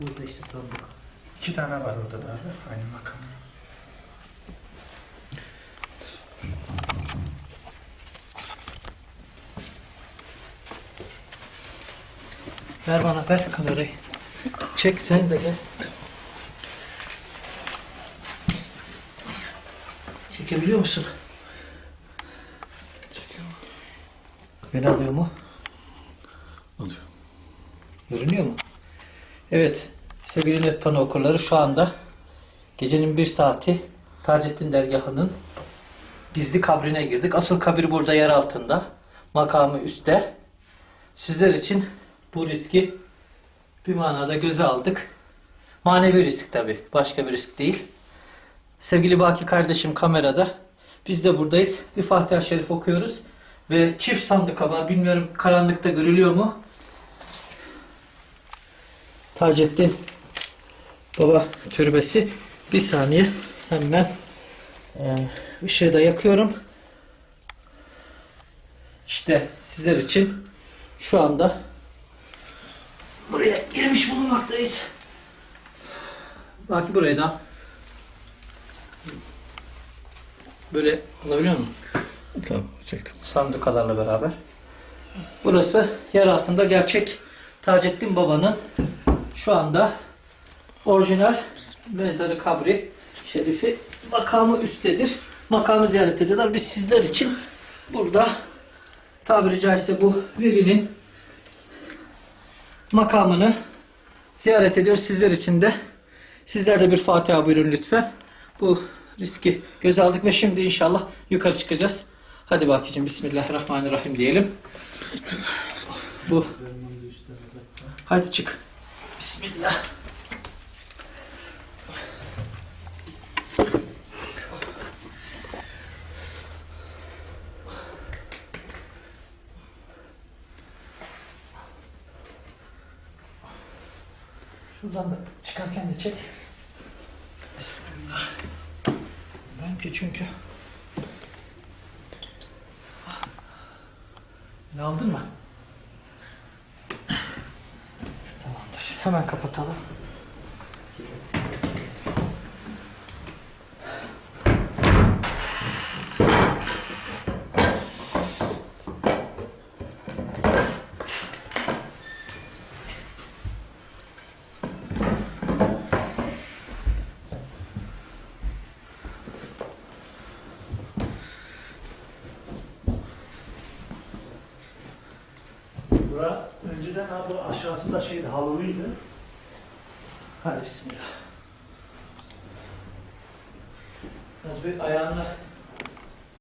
Burada işte sandık. İki tane var orada da abi. Aynı makam. Ver bana ver kamerayı. Çek sen de gel. Çekebiliyor musun? Çekiyorum. Beni alıyor mu? Alıyor. Görünüyor mu? Evet. Sevgili net pano okurları şu anda gecenin bir saati Taceddin Dergahı'nın gizli kabrine girdik. Asıl kabir burada yer altında. Makamı üstte. Sizler için bu riski bir manada göze aldık. Manevi risk tabi. Başka bir risk değil. Sevgili Baki kardeşim kamerada. Biz de buradayız. Bir Fatiha Şerif okuyoruz. Ve çift sandıka var. Bilmiyorum karanlıkta görülüyor mu? Taceddin Baba türbesi. Bir saniye hemen e, ışığı da yakıyorum. İşte sizler için şu anda buraya girmiş bulunmaktayız. Baki burayı da. Böyle alabiliyor musun? Tamam çektim. sandukalarla beraber. Burası yer altında gerçek Taceddin Baba'nın şu anda orijinal mezarı kabri şerifi makamı üsttedir. Makamı ziyaret ediyorlar. Biz sizler için burada tabiri caizse bu velinin makamını ziyaret ediyoruz. Sizler için de sizler de bir Fatiha buyurun lütfen. Bu riski göze aldık ve şimdi inşallah yukarı çıkacağız. Hadi bakayım Bismillahirrahmanirrahim diyelim. Bismillah. Bu. Hadi çık. Bismillah. Şuradan da çıkarken de çek. Bismillah. Benimki çünkü. Ne aldın mı? Hemen kapatalım. Bura önceden abi aşağısında şeydi halılıydı. Hadi bismillah. Biraz bir ayağını